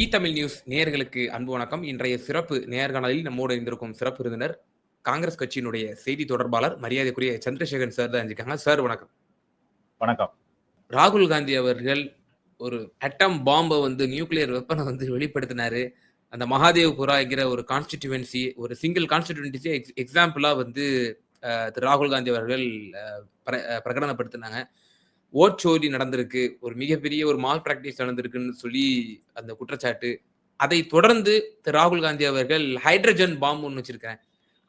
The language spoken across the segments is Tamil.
இ தமிழ் நியூஸ் நேயர்களுக்கு அன்பு வணக்கம். இன்றைய சிறப்பு நேர்காணலில் நம்மோடு இருந்திருக்கும் சிறப்பு விருந்தினர் காங்கிரஸ் கட்சியினுடைய செய்தி தொடர்பாளர் மரியாதைக்குரிய சந்திரசேகரன் சார் தான் இருக்காங்க சார் வணக்கம். வணக்கம். ராகுல் காந்தி அவர்கள் ஒரு அட்டம் பாம்பை வந்து நியூக்ளியர் வெப்பனை வந்து வெளிப்படுத்தினாரு. அந்த மகாதேவ்புராங்கிற ஒரு கான்ஸ்டிடியூவன்சி ஒரு சிங்கிள் கான்ஸ்டிடியூவன்சி எக்ஸ் எக்ஸாம்பிளா வந்து ராகுல் காந்தி அவர்கள் பிரகடனப்படுத்தினாங்க. ஓட்சோரி நடந்திருக்கு ஒரு மிகப்பெரிய ஒரு மால் பிராக்டிஸ் நடந்திருக்குன்னு சொல்லி அந்த குற்றச்சாட்டு. அதை தொடர்ந்து திரு ராகுல் காந்தி அவர்கள் ஹைட்ரஜன் பாம்பு ஒன்று வச்சிருக்கிறேன்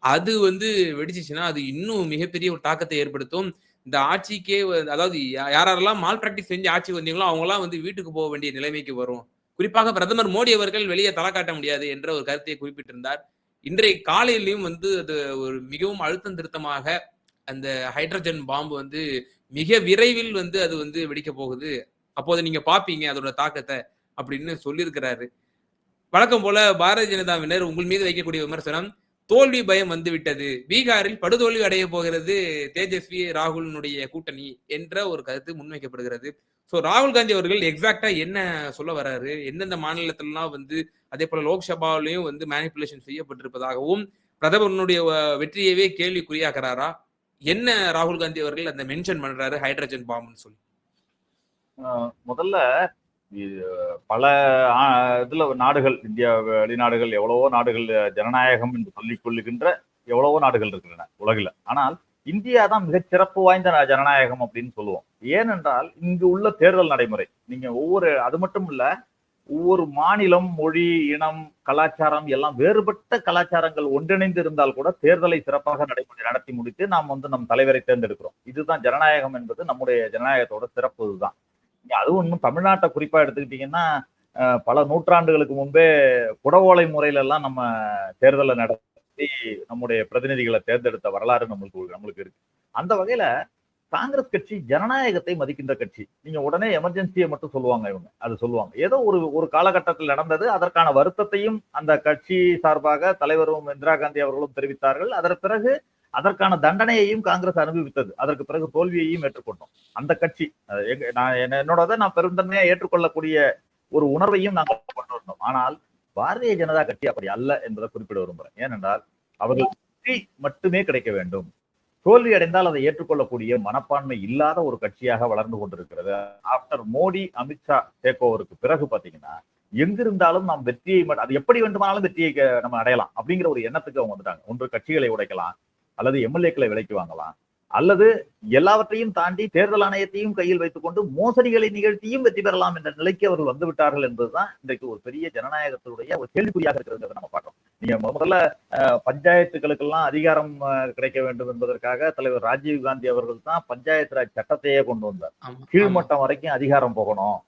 அது வந்து வெடிச்சிச்சுன்னா அது இன்னும் மிகப்பெரிய ஒரு தாக்கத்தை ஏற்படுத்தும். இந்த ஆட்சிக்கே அதாவது யாரெல்லாம் மால் பிராக்டிஸ் செஞ்சு ஆட்சி வந்தீங்களோ அவங்கலாம் வந்து வீட்டுக்கு போக வேண்டிய நிலைமைக்கு வரும். குறிப்பாக பிரதமர் மோடி அவர்கள் வெளியே தலை காட்ட முடியாது என்ற ஒரு கருத்தை குறிப்பிட்டிருந்தார். இன்றைய காலையிலையும் வந்து அது ஒரு மிகவும் அழுத்தம் திருத்தமாக அந்த ஹைட்ரஜன் பாம்பு வந்து மிக விரைவில் வந்து அது வந்து வெடிக்க போகுது. அப்போது நீங்க பாப்பீங்க அதோட தாக்கத்தை அப்படின்னு சொல்லியிருக்கிறாரு. வழக்கம் போல பாரதிய ஜனதாவினர் உங்கள் மீது வைக்கக்கூடிய விமர்சனம் தோல்வி பயம் வந்து விட்டது பீகாரில் படுதோல்வி அடைய போகிறது தேஜஸ்வி ராகுலினுடைய கூட்டணி என்ற ஒரு கருத்து முன்வைக்கப்படுகிறது. ஸோ ராகுல் காந்தி அவர்கள் எக்ஸாக்டா என்ன சொல்ல வர்றாரு எந்தெந்த மாநிலத்திலலாம் வந்து அதே போல லோக்சபாவிலையும் வந்து மேனிப்புலேஷன் செய்யப்பட்டிருப்பதாகவும் பிரதமருடைய வெற்றியவே கேள்விக்குறியாக்குறாரா? என்ன ராகுல் காந்தி அவர்கள் அந்த மென்ஷன் பண்றாரு? ஹைட்ரஜன் பாம்புன்னு சொல்லி. முதல்ல பல இதுல நாடுகள் இந்தியா வெளிநாடுகள் எவ்வளவோ நாடுகள் ஜனநாயகம் என்று சொல்லிக் கொள்ளுகின்ற எவ்வளவோ நாடுகள் இருக்கின்றன உலகில். ஆனால் இந்தியா தான் மிக சிறப்பு வாய்ந்த ஜனநாயகம் அப்படின்னு சொல்லுவோம். ஏனென்றால் இங்கு உள்ள தேர்தல் நடைமுறை நீங்க ஒவ்வொரு அது மட்டும் இல்ல ஒவ்வொரு மாநிலம் மொழி இனம் கலாச்சாரம் எல்லாம் வேறுபட்ட கலாச்சாரங்கள் ஒன்றிணைந்து இருந்தால் கூட தேர்தலை சிறப்பாக நடைமுறை நடத்தி முடித்து நாம் வந்து நம் தலைவரை தேர்ந்தெடுக்கிறோம். இதுதான் ஜனநாயகம் என்பது நம்முடைய ஜனநாயகத்தோட சிறப்பு இதுதான். அதுவும் இன்னும் தமிழ்நாட்டை குறிப்பா எடுத்துக்கிட்டீங்கன்னா அஹ், பல நூற்றாண்டுகளுக்கு முன்பே குடவோலை முறையில எல்லாம் நம்ம தேர்தலை நடத்தி நம்முடைய பிரதிநிதிகளை தேர்ந்தெடுத்த வரலாறு நம்மளுக்கு நம்மளுக்கு இருக்கு. அந்த வகையில காங்கிரஸ் கட்சி ஜனநாயகத்தை மதிக்கின்ற கட்சி. நீங்க உடனே எமர்ஜென்சியை மட்டும் சொல்லுவாங்க இவங்க. அது சொல்லுவாங்க. ஏதோ ஒரு ஒரு காலகட்டத்தில் நடந்தது. அதற்கான வருத்தத்தையும் அந்த கட்சி சார்பாக தலைவரும் இந்திரா காந்தி அவர்களும் தெரிவித்தார்கள். அதற்கு பிறகு அதற்கான தண்டனையையும் காங்கிரஸ் அனுபவித்தது. அதற்கு பிறகு தோல்வியையும் ஏற்றுக்கொண்டோம். அந்த கட்சி நான் என்ன- நான் பெருந்தன்மையா ஏற்றுக்கொள்ளக்கூடிய ஒரு உணர்வையும் நாங்கள் கொண்டு வந்தோம். ஆனால் பாரதிய ஜனதா கட்சி அப்படி அல்ல என்பதை குறிப்பிட விரும்புகிறேன். ஏனென்றால் அவர்கள் வெற்றி மட்டுமே கிடைக்க வேண்டும். தோல்வி அடைந்தால் அதை ஏற்றுக்கொள்ளக்கூடிய மனப்பான்மை இல்லாத ஒரு கட்சியாக வளர்ந்து கொண்டிருக்கிறது. ஆஃப்டர் மோடி அமித்ஷா டேக் ஓவருக்கு பிறகு பாத்தீங்கன்னா எங்கிருந்தாலும் நாம் வெற்றியை மட்டும் அது எப்படி வேண்டுமானாலும் வெற்றியை நம்ம அடையலாம் அப்படிங்கிற ஒரு எண்ணத்துக்கு அவங்க வந்துட்டாங்க. ஒன்று கட்சிகளை உடைக்கலாம் அல்லது எம்எல்ஏக்களை விலைக்கு வாங்கலாம். அல்லது எல்லாவற்றையும் தாண்டி தேர்தல் ஆணையத்தையும் கையில் வைத்துக் கொண்டு மோசடிகளை நிகழ்த்தியும் வெற்றி பெறலாம் என்ற நிலைக்கு அவர்கள் வந்து விட்டார்கள் என்பதுதான் இன்றைக்கு ஒரு பெரிய ஜனநாயகத்தினுடைய ஒரு கேள்விக்குறியாக இருக்கிறது நம்ம பார்க்கிறோம். நீங்க முதல்ல பஞ்சாயத்துகளுக்கெல்லாம் அதிகாரம் கிடைக்க வேண்டும் என்பதற்காக தலைவர் ராஜீவ் காந்தி அவர்கள் தான் பஞ்சாயத்து ராஜ் சட்டத்தையே கொண்டு வந்தார். கீழ்மட்டம் வரைக்கும் அதிகாரம் போகணும்.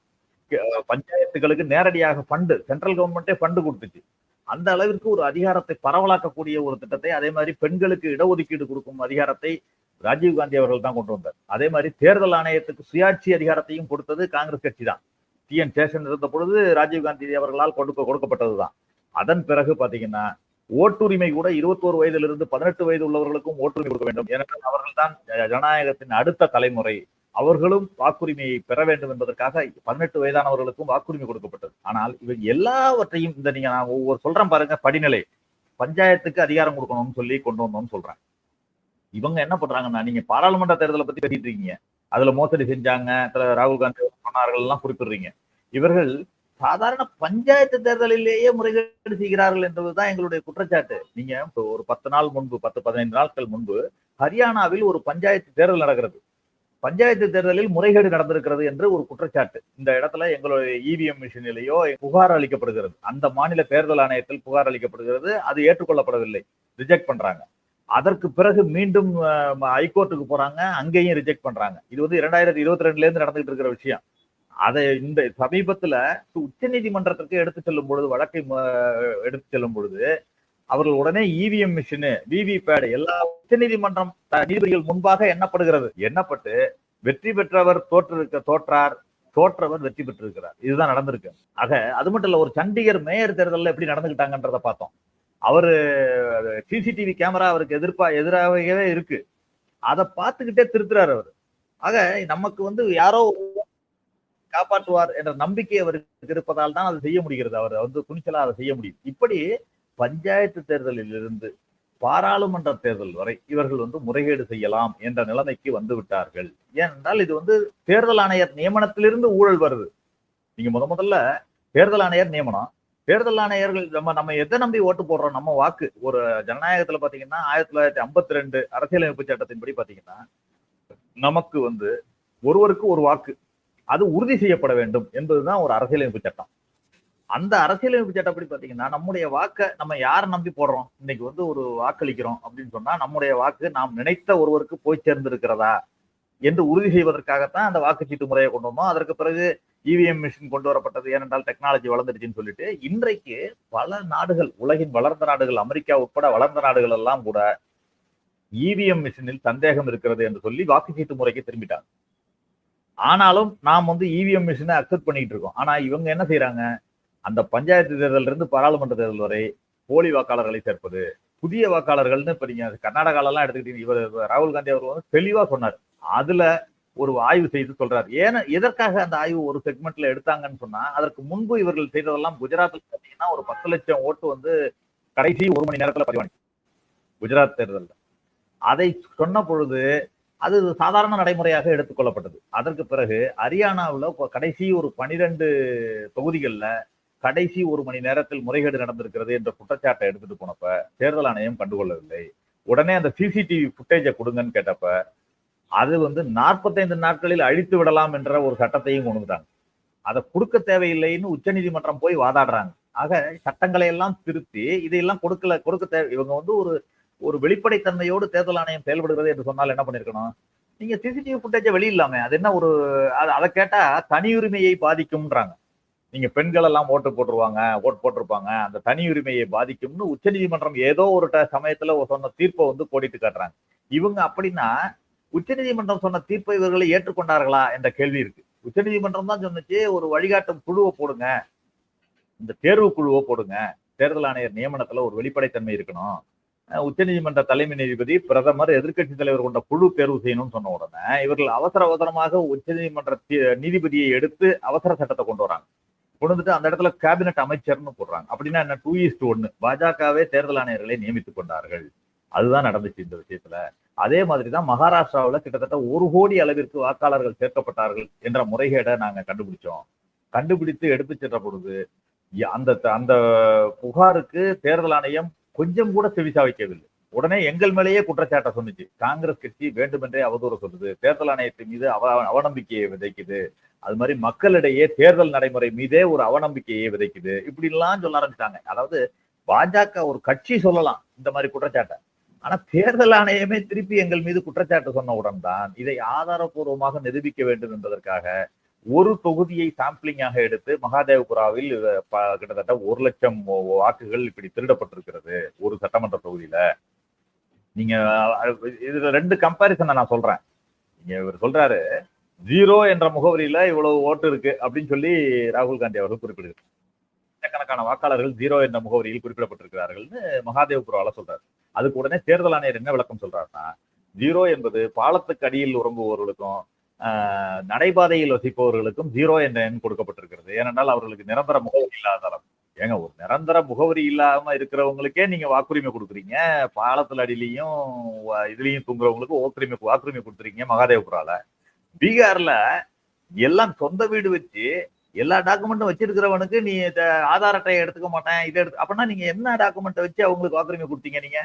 பஞ்சாயத்துகளுக்கு நேரடியாக ஃபண்டு சென்ட்ரல் கவர்மெண்டே ஃபண்டு கொடுத்துச்சு. அந்த அளவிற்கு ஒரு அதிகாரத்தை பரவலாக்கக்கூடிய ஒரு திட்டத்தை அதே மாதிரி பெண்களுக்கு இடஒதுக்கீடு கொடுக்கும் அதிகாரத்தை ராஜீவ் காந்தி அவர்கள் தான் கொண்டு வந்தார். அதே மாதிரி தேர்தல் ஆணையத்துக்கு சுயாட்சி அதிகாரத்தையும் கொடுத்தது காங்கிரஸ் கட்சி தான் டி என் சேஷன் இருந்த பொழுது ராஜீவ் காந்தி அவர்களால் கொடுக்க கொடுக்கப்பட்டதுதான். அதன் பிறகு பாத்தீங்கன்னா ஓட்டுரிமை கூட இருபத்தோரு வயதிலிருந்து பதினெட்டு வயது உள்ளவர்களுக்கும் ஓட்டுரிமை கொடுக்க வேண்டும். ஏனென்றால் அவர்கள் தான் ஜனநாயகத்தின் அடுத்த தலைமுறை. அவர்களும் வாக்குரிமையை பெற வேண்டும் என்பதற்காக பதினெட்டு வயதானவர்களுக்கும் வாக்குரிமை கொடுக்கப்பட்டது. ஆனால் இவை எல்லாவற்றையும் இந்த நீங்க நான் ஒவ்வொரு சொல்றேன் பாருங்க படிநிலை. பஞ்சாயத்துக்கு அதிகாரம் கொடுக்கணும்னு சொல்லி கொண்டு வந்தோம்னு சொல்றேன். இவங்க என்ன பண்றாங்கன்னா நீங்க பாராளுமன்ற தேர்தலை பத்தி பேசிட்டு இருக்கீங்க. அதுல மோசடி செஞ்சாங்க. ராகுல் காந்தி சொன்னார்கள் எல்லாம் குறிப்பிடுறீங்க. இவர்கள் சாதாரண பஞ்சாயத்து தேர்தலிலேயே முறைகேடு செய்கிறார்கள் என்பதுதான் எங்களுடைய குற்றச்சாட்டு. நீங்க ஒரு பத்து நாள் முன்பு பத்து பதினைந்து நாட்கள் முன்பு ஹரியானாவில் ஒரு பஞ்சாயத்து தேர்தல் நடக்கிறது. பஞ்சாயத்து தேர்தலில் முறைகேடு நடந்திருக்கிறது என்று ஒரு குற்றச்சாட்டு. இந்த இடத்துல எங்களுடைய இவிஎம் மிஷினிலேயோ புகார் அளிக்கப்படுகிறது. அந்த மாநில தேர்தல் ஆணையத்தில் புகார் அளிக்கப்படுகிறது. அது ஏற்றுக்கொள்ளப்படவில்லை. ரிஜெக்ட் பண்றாங்க. அதற்கு பிறகு மீண்டும் ஹைகோர்ட்டுக்கு போறாங்க. அங்கேயும் ரிஜெக்ட் பண்றாங்க. இது வந்து இரண்டாயிரத்தி இருபத்தி ரெண்டுல இருந்து நடந்துகிட்டு இருக்கிற விஷயம். அதை இந்த சமீபத்துல உச்ச நீதிமன்றத்திற்கு எடுத்து செல்லும் பொழுது வழக்கை எடுத்து செல்லும் பொழுது அவர்கள் உடனே இவிஎம் மிஷினு விவி பேடு எல்லா உச்ச நீதிமன்றம் நீதிபதிகள் முன்பாக எண்ணப்படுகிறது. எண்ணப்பட்டு வெற்றி பெற்றவர் தோற்றிருக்க தோற்றார். தோற்றவர் வெற்றி பெற்றிருக்கிறார். இதுதான் நடந்திருக்கு. ஆக அது மட்டும் இல்ல ஒரு சண்டிகர் மேயர் தேர்தலில் எப்படி நடந்துகிட்டாங்கன்றத பார்த்தோம். அவரு சிசிடிவி கேமரா அவருக்கு எதிர்ப்பா எதிராகவே இருக்கு. அதை பார்த்துக்கிட்டே திருத்துறாரு அவர். ஆக நமக்கு வந்து யாரோ காப்பாற்றுவார் என்ற நம்பிக்கை அவருக்கு இருப்பதால் தான் அதை செய்ய முடிகிறது. அவர் வந்து துணிச்சலா அதை செய்ய முடியும். இப்படி பஞ்சாயத்து தேர்தலில் இருந்து பாராளுமன்ற தேர்தல் வரை இவர்கள் வந்து முறைகேடு செய்யலாம் என்ற நிலைமைக்கு வந்து விட்டார்கள். ஏனென்றால் இது வந்து தேர்தல் ஆணையர் நியமனத்திலிருந்து ஊழல் வருது. நீங்க முத முதல்ல தேர்தல் ஆணையர் நியமனம் தேர்தல் ஆணையர்கள் நம்ம நம்ம எதை நம்பி ஓட்டு போடுறோம்? நம்ம வாக்கு. ஒரு ஜனநாயகத்துல பாத்தீங்கன்னா ஆயிரத்தி தொள்ளாயிரத்தி ஐம்பத்தி ரெண்டு அரசியலமைப்பு சட்டத்தின்படி பாத்தீங்கன்னா நமக்கு வந்து ஒருவருக்கு ஒரு வாக்கு. அது உறுதி செய்யப்பட வேண்டும் என்பதுதான் ஒரு அரசியலமைப்பு சட்டம். அந்த அரசியலமைப்பு சட்டப்படி பாத்தீங்கன்னா நம்முடைய வாக்கை நம்ம யாரை நம்பி போடுறோம்? இன்னைக்கு வந்து ஒரு வாக்களிக்கிறோம் அப்படின்னு சொன்னா நம்முடைய வாக்கு நாம் நினைத்த ஒருவருக்கு போய் சேர்ந்திருக்கிறதா? என்று உறுதி செய்வதற்காகத்தான் அந்த வாக்குச்சீட்டு முறையை கொண்டு வந்தோம். அதற்கு பிறகு இவிஎம் மிஷின் கொண்டு வரப்பட்டது. ஏனென்றால் டெக்னாலஜி வளர்ந்துருச்சுன்னு சொல்லிட்டு இன்றைக்கு பல நாடுகள் உலகின் வளர்ந்த நாடுகள் அமெரிக்கா உட்பட வளர்ந்த நாடுகள் எல்லாம் கூட இவிஎம் மிஷினில் சந்தேகம் இருக்கிறது என்று சொல்லி வாக்குச்சீட்டு முறைக்கு திரும்பிட்டாங்க. ஆனாலும் நாம் வந்து இவிஎம் மிஷினை அக்செப்ட் பண்ணிட்டு இருக்கோம். ஆனா இவங்க என்ன செய்யறாங்க அந்த பஞ்சாயத்து தேர்தலில் இருந்து பாராளுமன்ற தேர்தல் வரை போலி வாக்காளர்களை சேர்ப்பது புதிய வாக்காளர்கள்னு இப்ப நீங்க கர்நாடகாலெல்லாம் எடுத்துக்கிட்டீங்க. இவர் ராகுல் காந்தி அவர் வந்து தெளிவா சொன்னார். அதுல ஒரு ஆய்வு செய்து சொல்றாரு. ஏன்னா எதற்காக அந்த ஆய்வு ஒரு செக்மெண்ட்ல எடுத்தாங்கன்னு சொன்னா அதற்கு முன்பு இவர்கள் செய்ததெல்லாம் குஜராத்ல பாத்தீங்கன்னா ஒரு பத்து லட்சம் ஓட்டு வந்து கடைசி ஒரு மணி நேரத்துல பதிவானி குஜராத் தேர்தலில். அதை சொன்ன பொழுது அது சாதாரண நடைமுறையாக எடுத்துக்கொள்ளப்பட்டது அதற்கு பிறகு ஹரியானாவில் கடைசி ஒரு பனிரெண்டு தொகுதிகளில் கடைசி ஒரு மணி நேரத்தில் முறைகேடு நடந்திருக்கிறது என்ற குற்றச்சாட்டை எடுத்துட்டு போனப்ப தேர்தல் ஆணையம் கண்டுகொள்ளவில்லை. உடனே அந்த சிசிடிவி ஃபுட்டேஜை கொடுங்கன்னு கேட்டப்ப அது வந்து நாற்பத்தைந்து நாட்களில் அழித்து விடலாம் என்ற ஒரு சட்டத்தையும் கொண்டு வந்துட்டாங்க. அதை கொடுக்க தேவையில்லைன்னு உச்சநீதிமன்றம் போய் வாதாடுறாங்க. ஆக சட்டங்களை எல்லாம் திருத்தி இதையெல்லாம் கொடுக்கல கொடுக்க தேவை இவங்க வந்து ஒரு ஒரு வெளிப்படைத்தன்மையோடு தேர்தல் ஆணையம் செயல்படுகிறது என்று சொன்னால் என்ன பண்ணிருக்கணும் நீங்க சிசிடிவி ஃபுட்டேஜை வெளியிடலாமே அது என்ன ஒரு அதை கேட்டா தனி உரிமையை பாதிக்கும்ன்றாங்க. நீங்க பெண்கள் எல்லாம் ஓட்டு போட்டுருவாங்க ஓட்டு போட்டிருப்பாங்க அந்த தனி உரிமையை பாதிக்கும்னு உச்சநீதிமன்றம் ஏதோ ஒரு சமயத்துல சொன்ன தீர்ப்பை வந்து கோடிட்டு காட்டுறாங்க. இவங்க அப்படின்னா உச்சநீதிமன்றம் சொன்ன தீர்ப்பை இவர்களை ஏற்றுக்கொண்டார்களா என்ற கேள்வி இருக்கு. உச்சநீதிமன்றம் தான் சொன்னிச்சு ஒரு வழிகாட்டும் குழுவை போடுங்க. இந்த தேர்வு குழுவை போடுங்க. தேர்தல் ஆணையர் நியமனத்துல ஒரு வெளிப்படைத்தன்மை இருக்கணும். உச்சநீதிமன்ற தலைமை நீதிபதி பிரதமர் எதிர்கட்சி தலைவர் கொண்ட குழு தேர்வு செய்யணும்னு சொன்ன உடனே இவர்கள் அவசர அவசரமாக உச்சநீதிமன்ற நீதிபதியை எடுத்து அவசர சட்டத்தை கொண்டு வராங்க. கொண்டு வந்துட்டு அந்த இடத்துல கேபினெட் அமைச்சர்னு போடுறாங்க. அப்படின்னா என்ன? டூ இஸ்ட் ஒன்னு பாஜகவே தேர்தல் ஆணையர்களை நியமித்துக் கொண்டார்கள். அதுதான் நடந்துச்சு இந்த விஷயத்துல. அதே மாதிரிதான் மகாராஷ்டிராவில் கிட்டத்தட்ட ஒரு கோடி அளவிற்கு வாக்காளர்கள் சேர்க்கப்பட்டார்கள் என்ற முறைகேடை நாங்கள் கண்டுபிடிச்சோம். கண்டுபிடித்து எடுத்து சென்ற பொழுது அந்த அந்த புகாருக்கு தேர்தல் ஆணையம் கொஞ்சம் கூட செவிசாவிக்கவில்லை உடனே எங்கள் மேலேயே குற்றச்சாட்டை சொன்னிச்சு. காங்கிரஸ் கட்சி வேண்டுமென்றே அவதூறு சொல்லுது. தேர்தல் ஆணையத்தின் மீது அவ அவநம்பிக்கையை விதைக்குது. அது மாதிரி மக்களிடையே தேர்தல் நடைமுறை மீதே ஒரு அவநம்பிக்கையை விதைக்குது. இப்படின்லாம் சொல்ல ஆரம்பிச்சாங்க அதாவது பாஜக ஒரு கட்சி சொல்லலாம். இந்த மாதிரி குற்றச்சாட்டை. ஆனா தேர்தல் ஆணையமே திருப்பி எங்கள் மீது குற்றச்சாட்டு சொன்னவுடன் தான் இதை ஆதாரபூர்வமாக நிரூபிக்க வேண்டும் என்பதற்காக ஒரு தொகுதியை சாம்பிளிங்காக எடுத்து மகாதேவபுராவில் கிட்டத்தட்ட ஒரு லட்சம் வாக்குகள் இப்படி திருடப்பட்டிருக்கிறது ஒரு சட்டமன்ற தொகுதியில. நீங்க இதுல ரெண்டு கம்பாரிசனை நான் சொல்றேன். நீங்க இவர் சொல்றாரு ஜீரோ என்ற முகவரியில இவ்வளவு ஓட்டு இருக்கு அப்படின்னு சொல்லி ராகுல் காந்தி அவர்கள் குறிப்பிடுகிறார். லட்சக்கணக்கான வாக்காளர்கள் ஜீரோ என்ற முகவரியில் குறிப்பிடப்பட்டிருக்கிறார்கள்னு மகாதேவபுரால சொல்றாரு. அதுக்கு உடனே தேர்தல் ஆணையர் என்ன விளக்கம் சொல்றாருன்னா ஜீரோ என்பது பாலத்துக்கு அடியில் உறங்குபவர்களுக்கும் நடைபாதையில் வசிப்பவர்களுக்கும் ஜீரோ என்ற எண் கொடுக்கப்பட்டிருக்கிறது. ஏனென்றால் அவர்களுக்கு நிரந்தர முகவரி இல்லாதாரம் ஏங்க ஒரு நிரந்தர முகவரி இல்லாம இருக்கிறவங்களுக்கே நீங்க வாக்குரிமை கொடுக்குறீங்க. பாலத்துல அடியிலையும் இதுலயும் தூங்குறவங்களுக்கு ஓக்குரிமை வாக்குரிமை கொடுத்துருக்கீங்க மகாதேவபுரால பீகார்ல எல்லாம் சொந்த வீடு வச்சு எல்லா டாக்குமெண்ட்டும் வச்சிருக்கிறவனுக்கு நீ ஆதார் அட்டையை எடுத்துக்க மாட்டேன் இதை எடுத்து அப்படின்னா நீங்க என்ன டாக்குமெண்ட்டை வச்சு அவங்களுக்கு வாக்குரிமை கொடுத்தீங்க நீங்க?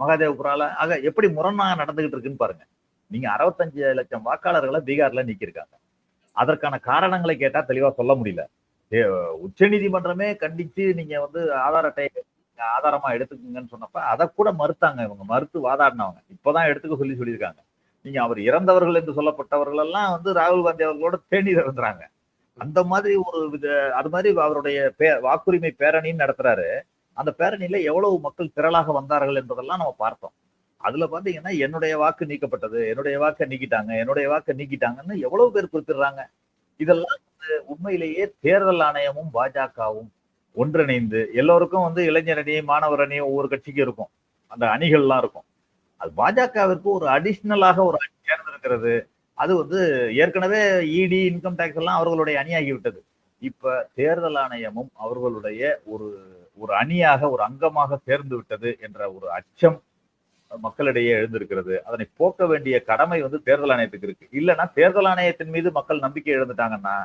மகாதேவபுரால. ஆக எப்படி முரணா நடந்துகிட்டு இருக்குன்னு பாருங்க. நீங்க அறுபத்தஞ்சு லட்சம் வாக்காளர்களை பீகார்ல நீக்கியிருக்காங்க. அதற்கான காரணங்களை கேட்டா தெளிவா சொல்ல முடியல. உச்ச நீதிமன்றமே கண்டிச்சு நீங்க வந்து ஆதார் அட்டையை ஆதாரமா எடுத்துக்கங்கன்னு சொன்னப்ப அதை கூட மறுத்தாங்க இவங்க. மறுத்து வாதாடினவங்க. இப்பதான் எடுத்துக்க சொல்லி சொல்லியிருக்காங்க. நீங்க அவர் இறந்தவர்கள் என்று சொல்லப்பட்டவர்கள் எல்லாம் வந்து ராகுல் காந்தி அவர்களோட தேநீர் இறந்துறாங்க. அந்த மாதிரி ஒரு வித அது மாதிரி அவருடைய பே வாக்குரிமை பேரணின்னு நடத்துறாரு. அந்த பேரணியில எவ்வளவு மக்கள் திரளாக வந்தார்கள் என்பதெல்லாம் நம்ம பார்த்தோம். அதுல பாத்தீங்கன்னா என்னுடைய வாக்கு நீக்கப்பட்டது என்னுடைய வாக்கை நீக்கிட்டாங்க என்னுடைய வாக்கை நீக்கிட்டாங்கன்னு எவ்வளவு பேர் குறிப்பிடுறாங்க. இதெல்லாம் உண்மையிலேயே தேர்தல் ஆணையமும் பாஜகவும் ஒன்றிணைந்து எல்லோருக்கும் வந்து இளைஞர் அணி மாணவர் அணி ஒவ்வொரு கட்சிக்கும் இருக்கும். அந்த அணிகள்லாம் இருக்கும். அது பாஜகவிற்கு ஒரு அடிஷ்னலாக ஒரு அணி சேர்ந்திருக்கிறது. அது வந்து ஏற்கனவே இடி இன்கம் டேக்ஸ் எல்லாம் அவர்களுடைய அணியாகி விட்டது இப்ப தேர்தல் ஆணையமும் அவர்களுடைய ஒரு ஒரு அணியாக ஒரு அங்கமாக சேர்ந்து விட்டது என்ற ஒரு அச்சம் மக்களிடையே எழுந்திருக்கிறது. அதனை போக்க வேண்டிய கடமை வந்து தேர்தல் ஆணையத்துக்கு இருக்கு. இல்லைன்னா தேர்தல் ஆணையத்தின் மீது மக்கள் நம்பிக்கை எழுந்துட்டாங்கன்னா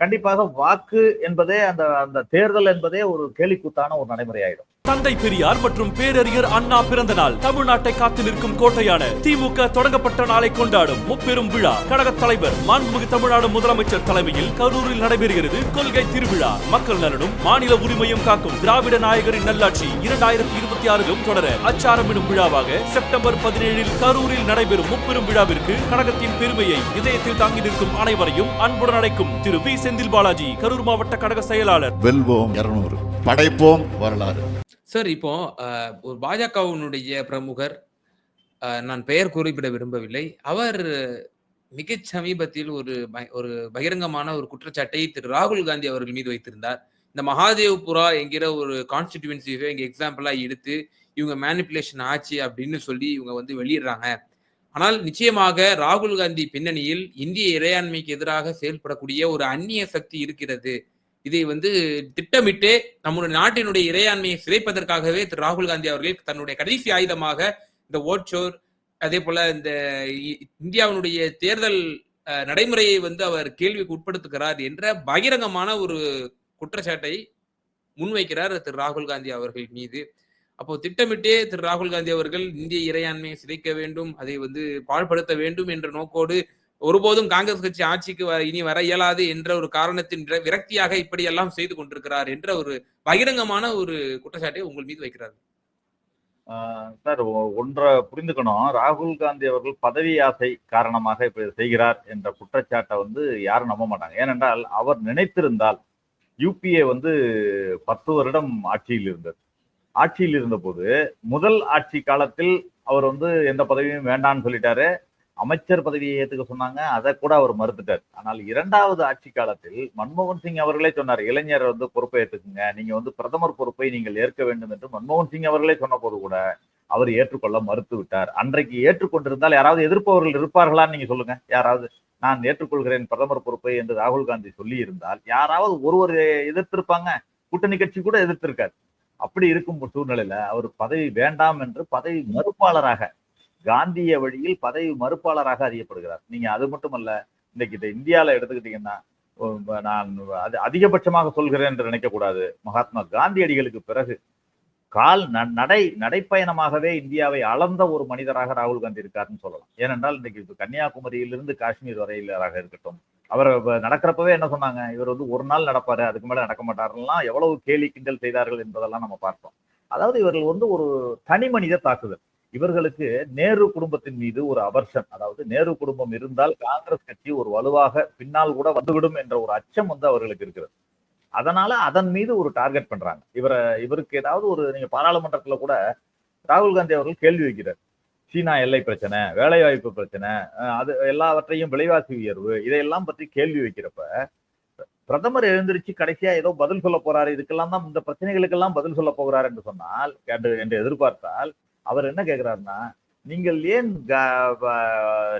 கண்டிப்பாக வாக்கு என்பதே அந்த அந்த தேர்தல் என்பதே ஒரு கேலிக்கூத்தான ஒரு நடைமுறையாயிடும். தந்தை பெரியார் மற்றும் பேரறிஞர் அண்ணா பிறந்த நாள் தமிழ்நாட்டை காத்து நிற்கும் கோட்டையான திமுக தொடங்கப்பட்ட நாளை கொண்டாடும் முப்பெரும் விழா. கழக தலைவர் மாண்புமிகு தமிழ்நாடு முதலமைச்சர் தலைமையில் கரூரில் நடைபெறுகிறது கொள்கை திருவிழா. மக்கள் நலனும் மாநில உரிமையும் காக்கும் திராவிட நாயகரின் நல்லாட்சி இரண்டாயிரத்தி இருபத்தி ஆறிலும் தொடர அச்சாரமிடும் விழாவாக செப்டம்பர் பதினேழில் கரூரில் நடைபெறும் முப்பெரும் விழாவிற்கு கழகத்தின் பெருமையை இதயத்தில் தாங்கி நிற்கும் அனைவரையும் அன்புடன் அழைக்கும் திரு வி. செந்தில் பாலாஜி கரூர் மாவட்ட கழக செயலாளர். வெல்வோம் இருநூறு. படைப்போம் வரலாறு. சார் இப்போ ஒரு பாஜகவினுடைய பிரமுகர் நான் பெயர் குறிப்பிட விரும்பவில்லை. அவர் மிகச் சமீபத்தில் ஒரு ஒரு பகிரங்கமான ஒரு குற்றச்சாட்டை திரு. ராகுல் காந்தி அவர்கள் மீது வைத்திருந்தார். இந்த மகாதேவ்புரா என்கிற ஒரு கான்ஸ்டிடியூன்சியை இங்க எக்ஸாம்பிளா எடுத்து இவங்க மேனிப்புலேஷன் ஆச்சு அப்படின்னு சொல்லி இவங்க வந்து வெளியிடுறாங்க. ஆனால் நிச்சயமாக ராகுல் காந்தி பின்னணியில் இந்திய இறையாண்மைக்கு எதிராக செயல்படக்கூடிய ஒரு அந்நிய சக்தி இருக்கிறது. இதை வந்து திட்டமிட்டு நம்முடைய நாட்டினுடைய இறையாண்மையை சிதைப்பதற்காகவே திரு ராகுல் காந்தி அவர்கள் தன்னுடைய கடைசி ஆயுதமாக இந்த ஓட்சோர் அதே போல இந்த இந்தியாவினுடைய தேர்தல் நடைமுறையை வந்து அவர் கேள்விக்கு உட்படுத்துகிறார் என்ற பகிரங்கமான ஒரு குற்றச்சாட்டை முன்வைக்கிறார் திரு ராகுல் காந்தி அவர்கள் மீது. அப்போ திட்டமிட்டே திரு ராகுல் காந்தி அவர்கள் இந்திய இறையாண்மையை சிதைக்க வேண்டும் அதை வந்து பாழ்படுத்த வேண்டும் என்ற நோக்கோடு ஒருபோதும் காங்கிரஸ் கட்சி ஆட்சிக்கு இனி வர இயலாது என்ற ஒரு காரணத்தின் விரக்தியாக இப்படியெல்லாம் செய்து கொண்டிருக்கிறார் என்ற ஒரு பகிரங்கமான ஒரு குற்றச்சாட்டை உங்கள் மீது வைக்கிறார். சார் ஒ- ஒன்றை புரிந்துக்கணும். ராகுல் காந்தி அவர்கள் பதவி ஆசை காரணமாக இப்ப செய்கிறார் என்ற குற்றச்சாட்டை வந்து யாரும் நம்ப மாட்டாங்க. ஏனென்றால் அவர் நினைத்திருந்தால் யூபிஏ வந்து பத்து வருடம் ஆட்சியில் இருந்தது. ஆட்சியில் இருந்தபோது முதல் ஆட்சி காலத்தில் அவர் வந்து எந்த பதவியும் வேண்டாம்னு சொல்லிட்டாரு. அமைச்சர் பதவியை ஏத்துக்க சொன்னாங்க. அதை கூட அவர் மறுத்துட்டார். ஆனால் இரண்டாவது ஆட்சி காலத்தில் மன்மோகன் சிங் அவர்களே சொன்னார் இளைஞர் வந்து பொறுப்பை ஏற்றுக்குங்க நீங்க வந்து பிரதமர் பொறுப்பை நீங்கள் ஏற்க வேண்டும் என்று மன்மோகன் சிங் அவர்களே சொன்ன போது கூட அவர் ஏற்றுக்கொள்ள மறுத்து விட்டார். அன்றைக்கு ஏற்றுக்கொண்டிருந்தால் யாராவது எதிர்ப்பவர்கள் இருப்பார்களான்னு நீங்க சொல்லுங்க. யாராவது நான் ஏற்றுக்கொள்கிறேன் பிரதமர் பொறுப்பை என்று ராகுல் காந்தி சொல்லி இருந்தால் யாராவது ஒருவர் எதிர்த்திருப்பாங்க. கூட்டணி கட்சி கூட எதிர்த்திருக்காரு. அப்படி இருக்கும் சூழ்நிலையில அவர் பதவி வேண்டாம் என்று பதவி மறுப்பாளராக காந்திய வழியில் பதவி மறுப்பாளராக அறியப்படுகிறார். நீங்க அது மட்டுமல்ல இன்னைக்கு இதை இந்தியால எடுத்துக்கிட்டீங்கன்னா நான் அது அதிகபட்சமாக சொல்கிறேன் என்று நினைக்கக்கூடாது மகாத்மா காந்தியடிகளுக்கு பிறகு கால் ந- நடை நடைப்பயணமாகவே இந்தியாவை அளந்த ஒரு மனிதராக ராகுல் காந்தி இருக்காருன்னு சொல்லலாம். ஏனென்றால் இன்னைக்கு கன்னியாகுமரியிலிருந்து காஷ்மீர் வரையிலராக இருக்கட்டும் அவர் நடக்கிறப்பவே என்ன சொன்னாங்க? இவர் வந்து ஒரு நாள் நடப்பாரு அதுக்கு மேல நடக்க மாட்டாருலாம் எவ்வளவு கேலி கிண்டல் செய்தார்கள் என்பதெல்லாம் நம்ம பார்த்தோம் அதாவது இவர்கள் வந்து ஒரு தனி மனித தாக்குதல். இவர்களுக்கு நேரு குடும்பத்தின் மீது ஒரு அபர்ஷன் அதாவது நேரு குடும்பம் இருந்தால் காங்கிரஸ் கட்சி ஒரு வலுவாக பின்னால் கூட வந்துவிடும் என்ற ஒரு அச்சம் வந்து அவர்களுக்கு இருக்கிறது. அதனால அதன் மீது ஒரு டார்கெட் பண்றாங்க. இவரை இவருக்கு ஏதாவது ஒரு நீங்க பாராளுமன்றத்துல கூட ராகுல் காந்தி அவர்கள் கேள்வி வைக்கிறார். சீனா எல்லை பிரச்சனை வேலைவாய்ப்பு பிரச்சனை அது எல்லாவற்றையும் விலைவாசி உயர்வு இதையெல்லாம் பற்றி கேள்வி வைக்கிறப்ப பிரதமர் எழுந்திருச்சு கடைசியா ஏதோ பதில் சொல்ல போறாரு இதுக்கெல்லாம் தான் இந்த பிரச்சனைகளுக்கெல்லாம் பதில் சொல்ல போகிறார் என்று சொன்னால் என்று என்று எதிர்பார்த்தால் அவர் என்ன கேட்கிறாருன்னா நீங்கள் ஏன் கா-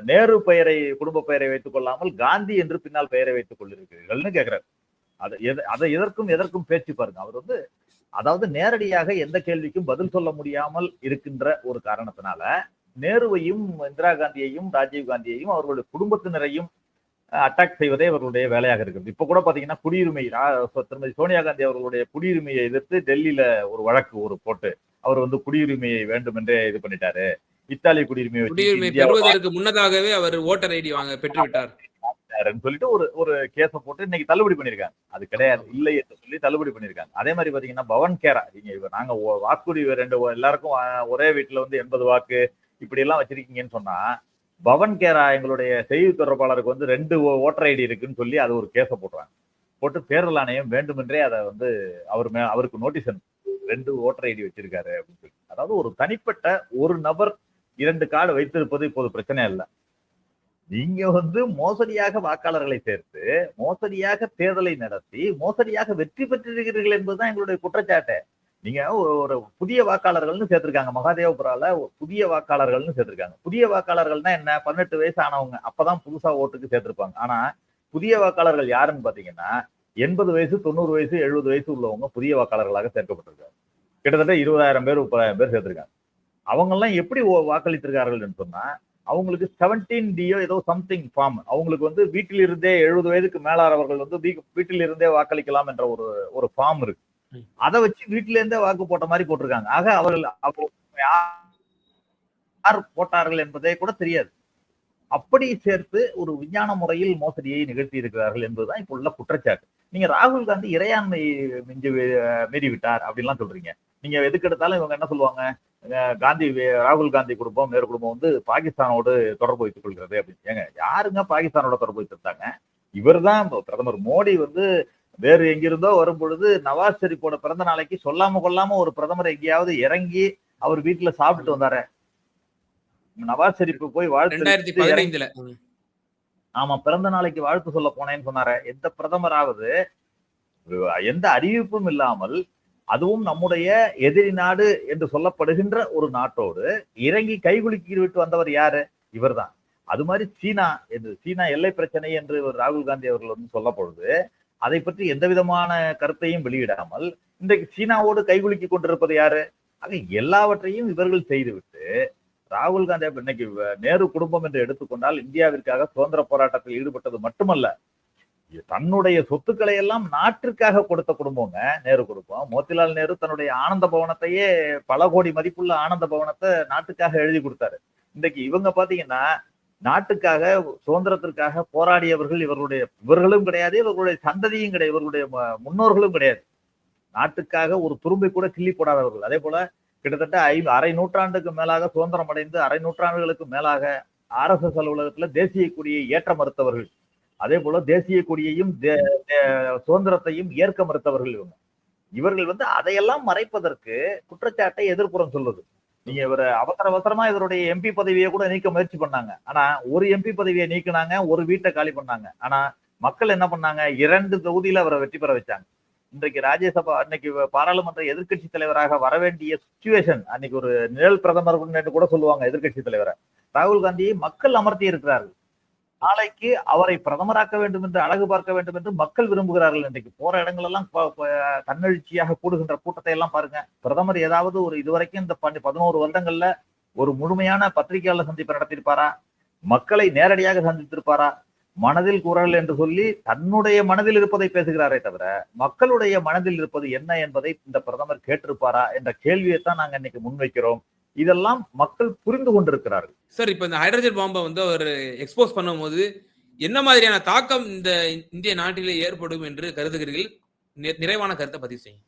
நேரு பெயரை குடும்ப பெயரை வைத்துக் கொள்ளாமல் காந்தி என்று பின்னால் பெயரை வைத்துக் கொள்ளிருக்கிறீர்கள்னு கேட்கிறார். அது எது அதை எதற்கும் எதற்கும் பேச்சு பாருங்க. அவர் வந்து அதாவது நேரடியாக எந்த கேள்விக்கும் பதில் சொல்ல முடியாமல் இருக்கின்ற ஒரு காரணத்தினால நேருவையும் இந்திரா காந்தியையும் ராஜீவ் காந்தியையும் அவர்களுடைய குடும்பத்தினரையும் அட்டாக் செய்வதே அவர்களுடைய வேலையாக இருக்கிறது. இப்ப கூட பாத்தீங்கன்னா குடியுரிமை திருமதி சோனியா காந்தி அவர்களுடைய குடியுரிமையை எதிர்த்து டெல்லியில ஒரு வழக்கு ஒரு போட்டு அவர் வந்து குடியுரிமையை வேண்டும் என்றே இது பண்ணிட்டாரு. இத்தாலி குடியுரிமையை வச்சு குடியுரிமை பெறுவதற்கு முன்னதாகவே அவர் ஓட்டர் ஐடி வாங்க பெற்றுவிட்டார். வாங்கிட்டாருன்னு சொல்லிட்டு ஒரு ஒரு கேஸ போட்டு இன்னைக்கு தள்ளுபடி பண்ணிருக்காங்க அது கிடையாது இல்லை என்று சொல்லி தள்ளுபடி பண்ணிருக்காங்க அதே மாதிரி பாத்தீங்கன்னா பவன் கேரா நீங்க நாங்க வாக்குறுதி ரெண்டு எல்லாருக்கும் ஒரே வீட்டுல வந்து எண்பது வாக்கு இப்படி எல்லாம் வச்சிருக்கீங்கன்னு சொன்னா பவன் கேரா எங்களுடைய செய்தி தொடர்பாளருக்கு வந்து ரெண்டு ஓ- ஓட்டர் ஐடி இருக்குன்னு சொல்லி அது ஒரு கேஸ போடுறாங்க போட்டு தேர்தல் ஆணையம் வேண்டுமென்றே அதை வந்து அவர் மே அவருக்கு நோட்டீஸ் ரெண்டு ஓட்டர் ஐடி வச்சிருக்காரு அப்படின்னு சொல்லி. அதாவது ஒரு தனிப்பட்ட ஒரு நபர் இரண்டு கார்டு வைத்திருப்பது இப்போது பிரச்சனை இல்லை நீங்க வந்து மோசடியாக வாக்காளர்களை சேர்த்து மோசடியாக தேர்தலை நடத்தி மோசடியாக வெற்றி பெற்றிருக்கிறீர்கள் என்பதுதான் எங்களுடைய குற்றச்சாட்டு. நீங்க ஒரு ஒரு புதிய வாக்காளர்கள்னு சேர்த்திருக்காங்க. மகாதேவபுரால புதிய வாக்காளர்கள்னு சேர்த்திருக்காங்க. புதிய வாக்காளர்கள்னா என்ன? பதினெட்டு வயசு ஆனவங்க. அப்பதான் புதுசா ஓட்டுக்கு சேர்த்திருப்பாங்க. ஆனா புதிய வாக்காளர்கள் யாருன்னு பாத்தீங்கன்னா எண்பது வயசு தொண்ணூறு வயசு எழுபது வயசு உள்ளவங்க புதிய வாக்காளர்களாக சேர்க்கப்பட்டிருக்காங்க. கிட்டத்தட்ட இருபதாயிரம் பேர் முப்பதாயிரம் பேர் சேர்த்திருக்காங்க. அவங்க எல்லாம் எப்படி ஓ- வாக்களித்திருக்கார்கள் சொன்னா அவங்களுக்கு செவன்டீன் டியோ ஏதோ சம்திங் ஃபார்ம் அவங்களுக்கு வந்து வீட்டிலிருந்தே எழுபது வயதுக்கு மேலானவர்கள் வந்து வீ- வீட்டில் இருந்தே வாக்களிக்கலாம் என்ற ஒரு ஒரு ஃபார்ம் இருக்கு. அதை வச்சு வீட்டுல இருந்தே வாக்கு போட்ட மாதிரி போட்டிருக்காங்க. ஆக அவர்கள் அப்போ யார் போட்டார்கள் என்பதே கூட தெரியாது. அப்படி சேர்த்து ஒரு விஞ்ஞான முறையில் மோசடியை நிகழ்த்தி இருக்கிறார்கள் என்பதுதான் இப்போ உள்ள குற்றச்சாட்டு. நீங்க ராகுல் காந்தி இறையாண்மை மிஞ்சி மீறி விட்டார் அப்படின்லாம் சொல்றீங்க. நீங்க எதுக்கு எடுத்தாலும் இவங்க என்ன சொல்லுவாங்க? காந்தி ராகுல் காந்தி குடும்பம் வேறு குடும்பம் வந்து பாகிஸ்தானோடு தொடர்பு வைத்துக் கொள்கிறது அப்படின்னு. ஏங்க யாருங்க பாகிஸ்தானோட தொடர்பு வைத்திருந்தாங்க? இவர்தான் தான் பிரதமர் மோடி வந்து வேறு எங்கிருந்தோ வரும் பொழுது நவாஸ் ஷெரீப்போட பிறந்த நாளைக்கு சொல்லாம கொள்ளாம ஒரு பிரதமர் எங்கேயாவது இறங்கி அவர் வீட்டுல சாப்பிட்டு வந்தாரு. நவாஸ் ஷெரீப் போய் வாழ்த்து. ஆமா பிறந்த நாளைக்கு வாழ்த்து சொல்ல போனேன்னு சொன்னாரு. எந்த பிரதமராவது எந்த அறிவிப்பும் இல்லாமல் அதுவும் நம்முடைய எதிரி நாடு என்று சொல்லப்படுகின்ற ஒரு நாட்டோடு இறங்கி கைகுலுக்கி விட்டு வந்தவர் யாரு? இவர்தான். அது மாதிரி சீனா என்று சீனா எல்லை பிரச்சனை என்று ராகுல் காந்தி அவர்கள் வந்து சொல்ல பொழுது அதை பற்றி எந்த விதமான கருத்தையும் வெளியிடாமல் இன்றைக்கு சீனாவோடு கைகுலுக்கி கொண்டிருப்பது யாரு? ஆக எல்லாவற்றையும் இவர்கள் செய்துவிட்டு ராகுல் காந்தி இன்னைக்கு நேரு குடும்பம் என்று எடுத்துக்கொண்டால் இந்தியாவிற்காக சுதந்திர போராட்டத்தில் ஈடுபட்டது மட்டுமல்ல தன்னுடைய சொத்துக்களை எல்லாம் நாட்டிற்காக கொடுத்த குடும்பங்க நேரு குடும்பம். மோத்திலால் நேரு தன்னுடைய ஆனந்த பவனத்தையே பல கோடி மதிப்புள்ள ஆனந்த பவனத்தை நாட்டுக்காக எழுதி கொடுத்தாரு. இன்றைக்கு இவங்க பாத்தீங்கன்னா நாட்டுக்காக சுதந்திரத்திற்காக போராடியவர்கள் இவர்களுடைய இவர்களும் கிடையாது இவர்களுடைய சந்ததியும் கிடையாது இவர்களுடைய முன்னோர்களும் கிடையாது. நாட்டுக்காக ஒரு துரும்பை கூட கிள்ளி போடாதவர்கள். அதே போல கிட்டத்தட்ட ஐ அரை நூற்றாண்டுக்கு மேலாக சுதந்திரம் அடைந்து அரை நூற்றாண்டுகளுக்கு மேலாக ஆர்எஸ்எஸ் அலுவலகத்துல தேசிய கொடியை ஏற்ற மறுத்தவர்கள். அதே போல தேசிய கொடியையும் தே- சுதந்திரத்தையும் ஏற்க மறுத்தவர்கள் இவங்க. இவர்கள் வந்து அதையெல்லாம் மறைப்பதற்கு குற்றச்சாட்டை எதிர்ப்புறம் சொல்லுது நீங்க ஒரு அவசர அவசரமா இவருடைய எம்பி பதவியை கூட நீக்க முயற்சி பண்ணாங்க. ஆனா ஒரு எம்பி பதவியை நீக்கினாங்க ஒரு வீட்டை காலி பண்ணாங்க. ஆனா மக்கள் என்ன பண்ணாங்க? இரண்டு தொகுதியில அவரை வெற்றி பெற வச்சாங்க. இன்றைக்கு ராஜ்யசபா அன்னைக்கு பாராளுமன்ற எதிர்க்கட்சி தலைவராக வர வேண்டிய சுச்சுவேஷன் அன்னைக்கு ஒரு நிழல் பிரதமர் என்று கூட சொல்லுவாங்க எதிர்க்கட்சி தலைவரை. ராகுல் காந்தியை மக்கள் அமர்த்தி இருக்கிறார்கள் நாளைக்கு அவரை பிரதமராக்க வேண்டும் என்று அழகு பார்க்க வேண்டும் என்று மக்கள் விரும்புகிறார்கள். இன்றைக்கு போற இடங்கள் எல்லாம் தன்னெழுச்சியாக கூடுகின்ற கூட்டத்தை எல்லாம் பாருங்க. பிரதமர் ஏதாவது ஒரு இதுவரைக்கும் இந்த பன்னி- பதினோரு வருடங்கள்ல ஒரு முழுமையான பத்திரிகையாளர் சந்திப்பு நடத்தியிருப்பாரா? மக்களை நேரடியாக சந்தித்திருப்பாரா? மனதில் குரல் என்று சொல்லி தன்னுடைய மனதில் இருப்பதை பேசுகிறாரே தவிர மக்களுடைய மனதில் இருப்பது என்ன என்பதை இந்த பிரதமர் கேட்டிருப்பாரா என்ற கேள்வியை தான் நாங்க இன்னைக்கு முன்வைக்கிறோம். இதெல்லாம் மக்கள் புரிந்து கொண்டிருக்கிறார்கள். சார் இப்போ இந்த ஹைட்ரஜன் பாம்பை வந்து அவர் எக்ஸ்போஸ் பண்ணும்போது என்ன மாதிரியான தாக்கம் இந்த இந்திய நாட்டிலே ஏற்படும் என்று கருதுகிறீர்கள்? நிறைவான கருத்தை பதிவு செய்யும்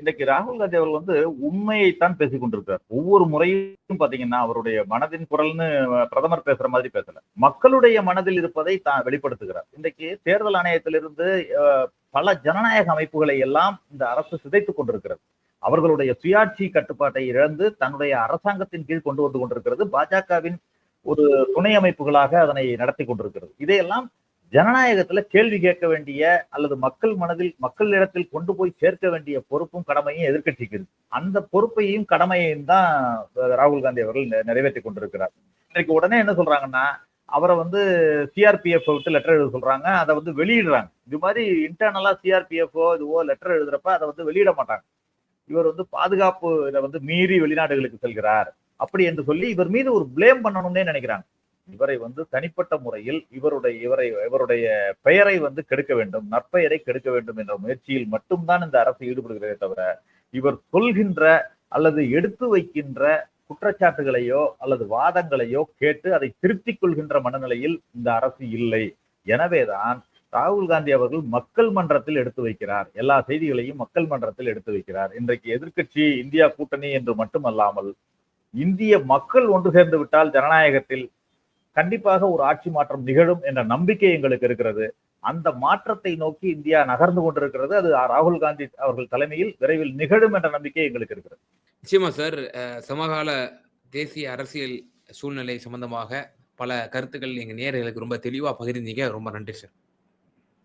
இன்னைக்கு ராகுல் காந்தி அவர்கள் வந்து உண்மையைத்தான் பேசிக் கொண்டிருக்கிறார். ஒவ்வொரு முறையும் பாத்தீங்கன்னா அவருடைய மனதின் குரல்னு பிரதமர் பேசுற மாதிரி பேசல. மக்களுடைய மனதில் இருப்பதை தான் வெளிப்படுத்துகிறார். இன்றைக்கு தேர்தல் ஆணையத்திலிருந்து பல ஜனநாயக அமைப்புகளை எல்லாம் இந்த அரசு சிதைத்துக் கொண்டிருக்கிறது. அவர்களுடைய சுயாட்சி கட்டுப்பாட்டை இழந்து தன்னுடைய அரசாங்கத்தின் கீழ் கொண்டு வந்து கொண்டிருக்கிறது. பாஜகவின் ஒரு துணை அமைப்புகளாக அதனை நடத்தி கொண்டிருக்கிறது. இதையெல்லாம் ஜனநாயகத்துல கேள்வி கேட்க வேண்டிய அல்லது மக்கள் மனதில் மக்களிடத்தில் கொண்டு போய் சேர்க்க வேண்டிய பொறுப்பும் கடமையும் எதிர்கட்சிக்கு இருக்கு. அந்த பொறுப்பையும் கடமையையும் தான் ராகுல் காந்தி அவர்கள் நெ- நிறைவேற்றி கொண்டிருக்கிறார். இன்றைக்கு உடனே என்ன சொல்றாங்கன்னா அவரை வந்து சிஆர்பிஎஃப் விட்டு லெட்டர் எழுத சொல்றாங்க. அதை வந்து வெளியிடுறாங்க. இது மாதிரி இன்டர்னலா சிஆர்பிஎஃப்ஓ இதுவோ லெட்டர் எழுதுறப்ப அதை வந்து வெளியிட மாட்டாங்க. இவர் வந்து பாதுகாப்பு இதை வந்து மீறி வெளிநாடுகளுக்கு செல்கிறார். அப்படி என்று சொல்லி இவர் மீது ஒரு ப்ளேம் பண்ணணும்னே நினைக்கிறாங்க. இவரை வந்து தனிப்பட்ட முறையில் இவருடைய இவரை இவருடைய பெயரை வந்து கெடுக்க வேண்டும் நற்பெயரை கெடுக்க வேண்டும் என்ற முயற்சியில் மட்டும்தான் இந்த அரசு ஈடுபடுகிறதே தவிர இவர் சொல்கின்ற அல்லது எடுத்து வைக்கின்ற குற்றச்சாட்டுகளையோ அல்லது வாதங்களையோ கேட்டு அதை திருத்திக் கொள்கின்ற மனநிலையில் இந்த அரசு இல்லை. எனவேதான் ராகுல் காந்தி அவர்கள் மக்கள் மன்றத்தில் எடுத்து வைக்கிறார். எல்லா செய்திகளையும் மக்கள் மன்றத்தில் எடுத்து வைக்கிறார். இன்றைக்கு எதிர்க்கட்சி இந்தியா கூட்டணி என்று மட்டுமல்லாமல் இந்திய மக்கள் ஒன்று சேர்ந்து விட்டால் ஜனநாயகத்தில் கண்டிப்பாக ஒரு ஆட்சி மாற்றம் நிகழும் என்ற நம்பிக்கை எங்களுக்கு இருக்கிறது. அந்த மாற்றத்தை நோக்கி இந்தியா நகர்ந்து கொண்டிருக்கிறது. அது ராகுல் காந்தி அவர்கள் தலைமையில் விரைவில் நிகழும் என்ற நம்பிக்கை எங்களுக்கு இருக்கிறது. நிச்சயமா சார். அஹ், சமகால தேசிய அரசியல் சூழ்நிலை சம்பந்தமாக பல கருத்துக்கள் எங்கள் நேர்களுக்கு ரொம்ப தெளிவா பகிர்ந்தீங்க. ரொம்ப நன்றி சார்.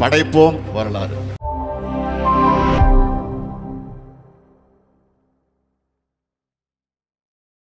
படைப்போம் வரலாறு.